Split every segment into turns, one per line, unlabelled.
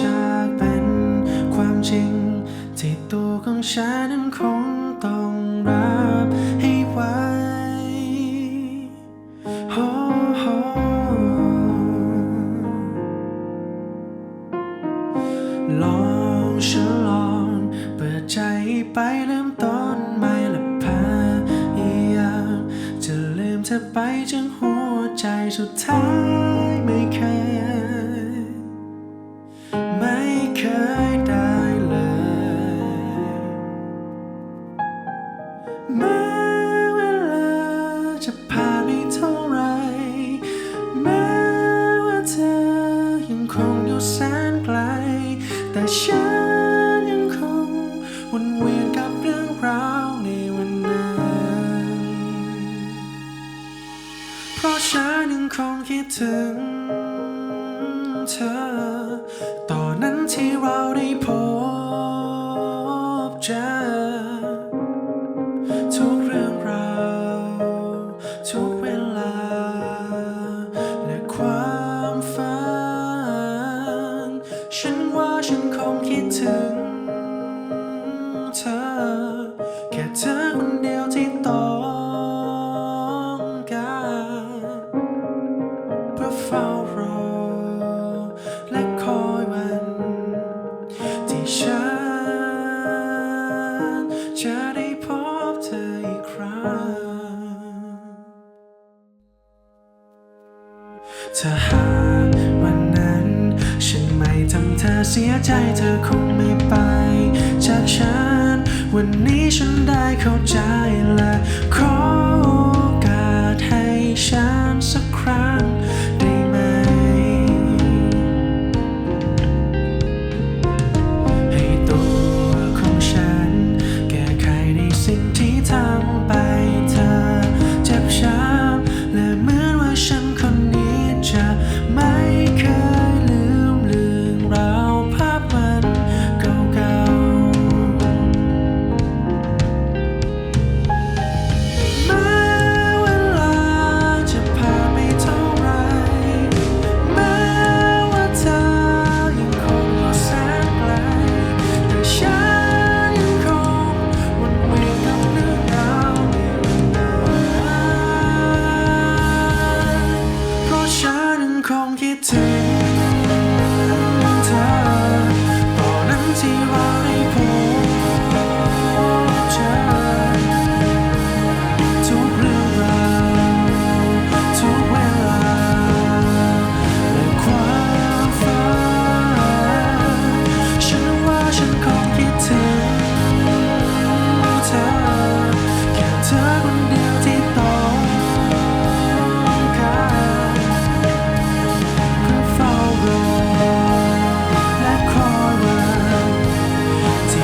จากเป็นความจริง ที่ตัวของฉันนั้นคงต้องรับให้ไหวโอ้โหลองฉันลองเปิดใจไปเริ่มต้นใหม่และพยายามจะลืมเธอไปจนหัวใจสุดท้ายไม่เคย ถึงเธอ ตอนนั้นที่เรา จะได้พบเธออีกครั้ง ถ้าหากวันนั้น ฉันไม่ทำเธอเสียใจเธอคงไม่ไป จากฉัน วันนี้ฉันได้เข้าใจและขอ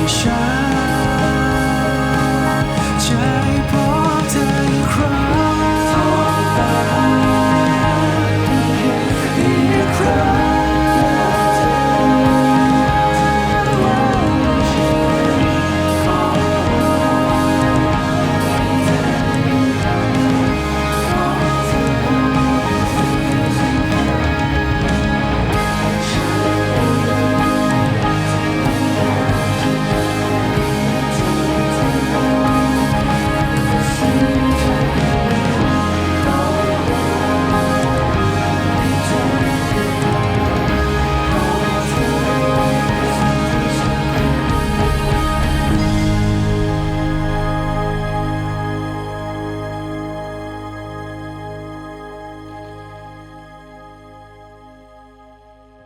Shine.